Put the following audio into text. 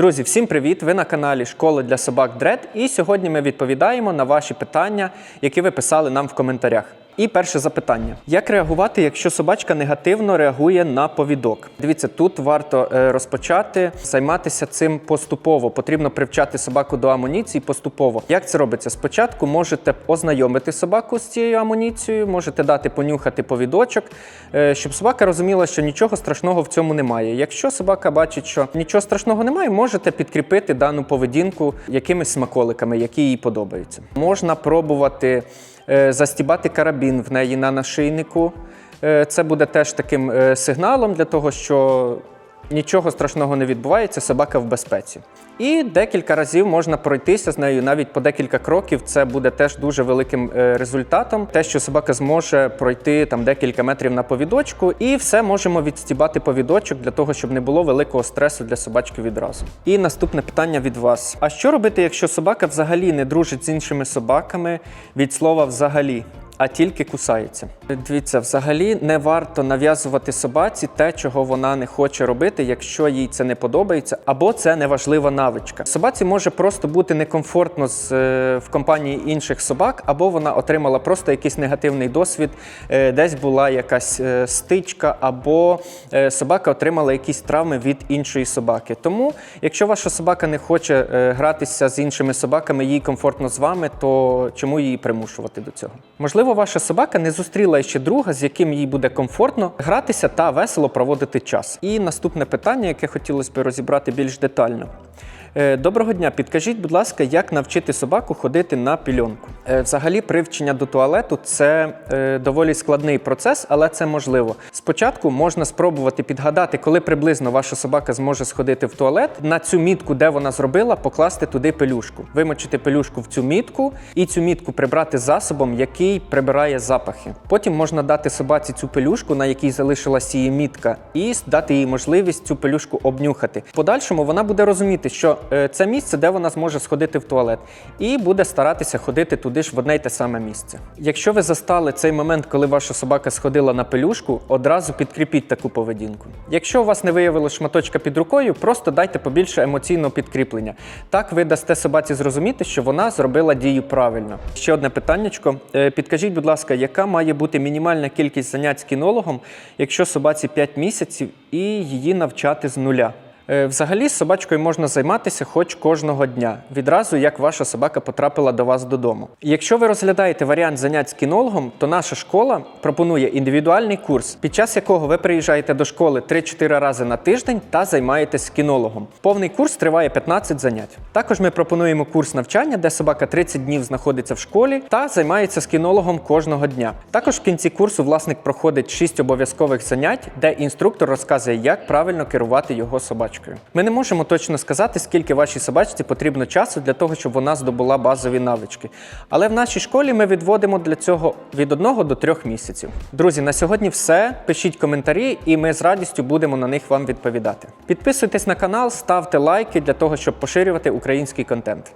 Друзі, всім привіт! Ви на каналі Школа для собак Дред. І сьогодні ми відповідаємо на ваші питання, які ви писали нам в коментарях. І перше запитання: як реагувати, якщо собачка негативно реагує на повідок? Дивіться, тут варто е, розпочати займатися цим поступово. Потрібно привчати собаку до амуніції поступово. Як це робиться? Спочатку можете ознайомити собаку з цією амуніцією, можете дати понюхати повідочок, е, щоб собака розуміла, що нічого страшного в цьому немає. Якщо собака бачить, що нічого страшного немає, можете підкріпити дану поведінку якимись смаколиками, які їй подобаються. Можна пробувати застібати карабін в неї на нашийнику. Е, Це буде теж таким е, сигналом для того, що нічого страшного не відбувається, собака в безпеці. І декілька разів можна пройтися з нею навіть по декілька кроків. Це буде теж дуже великим е, результатом. Те, що собака зможе пройти там декілька метрів на повідочку, і все можемо відстібати повідочок для того, щоб не було великого стресу для собачки відразу. І наступне питання від вас: а що робити, якщо собака взагалі не дружить з іншими собаками від слова взагалі? А тільки кусається. Дивіться, взагалі не варто нав'язувати собаці те, чого вона не хоче робити, якщо їй це не подобається, або це неважлива навичка. Собаці може просто бути некомфортно з, е, в компанії інших собак, або вона отримала просто якийсь негативний досвід, е, десь була якась е, стичка, або собака отримала якісь травми від іншої собаки. Тому, якщо ваша собака не хоче гратися з іншими собаками, їй комфортно з вами, то чому її примушувати до цього? Можливо, ваша собака не зустріла ще друга, з яким їй буде комфортно гратися та весело проводити час. І наступне питання, яке хотілося б розібрати більш детально. Е, Доброго дня, підкажіть, будь ласка, як навчити собаку ходити на пільонку? Е, Взагалі, привчення до туалету це е, доволі складний процес, але це можливо. Спочатку можна спробувати підгадати, коли приблизно ваша собака зможе сходити в туалет. На цю мітку, де вона зробила, покласти туди пелюшку, вимочити пелюшку в цю мітку і цю мітку прибрати засобом, який прибирає запахи. Потім можна дати собаці цю пелюшку, на якій залишилась її мітка, і дати їй можливість цю пелюшку обнюхати. В подальшому вона буде розуміти, що це місце, де вона зможе сходити в туалет, і буде старатися ходити туди ж в одне й те саме місце. Якщо ви застали цей момент, коли ваша собака сходила на пелюшку, одразу підкріпіть таку поведінку. Якщо у вас не виявилось шматочка під рукою, просто дайте побільше емоційного підкріплення. Так ви дасте собаці зрозуміти, що вона зробила дію правильно. Ще одне питаннячко. Е, Підкажіть, будь ласка, яка має бути мінімальна кількість занять з кінологом, якщо собаці 5 місяців і її навчати з нуля? Е, Взагалі собачкою можна займатися хоч кожного дня, відразу як ваша собака потрапила до вас додому. Якщо ви розглядаєте варіант занять з кінологом, то наша школа пропонує індивідуальний курс, під час якого ви приїжджаєте до школи 3-4 рази на тиждень та займаєтесь з кінологом. Повний курс триває 15 занять. Також ми пропонуємо курс навчання, де собака 30 днів знаходиться в школі та займається з кінологом кожного дня. Також в кінці курсу власник проходить 6 обов'язкових занять, де інструктор розказує, як правильно керувати його собачкою. Ми не можемо точно сказати, скільки вашій собачці потрібно часу для того, щоб вона здобула базові навички. Але в нашій школі ми відводимо для цього від 1 до 3 місяців. Друзі, на сьогодні все. Пишіть коментарі, і ми з радістю будемо на них вам відповідати. Підписуйтесь на канал, ставте лайки для того, щоб поширювати український контент.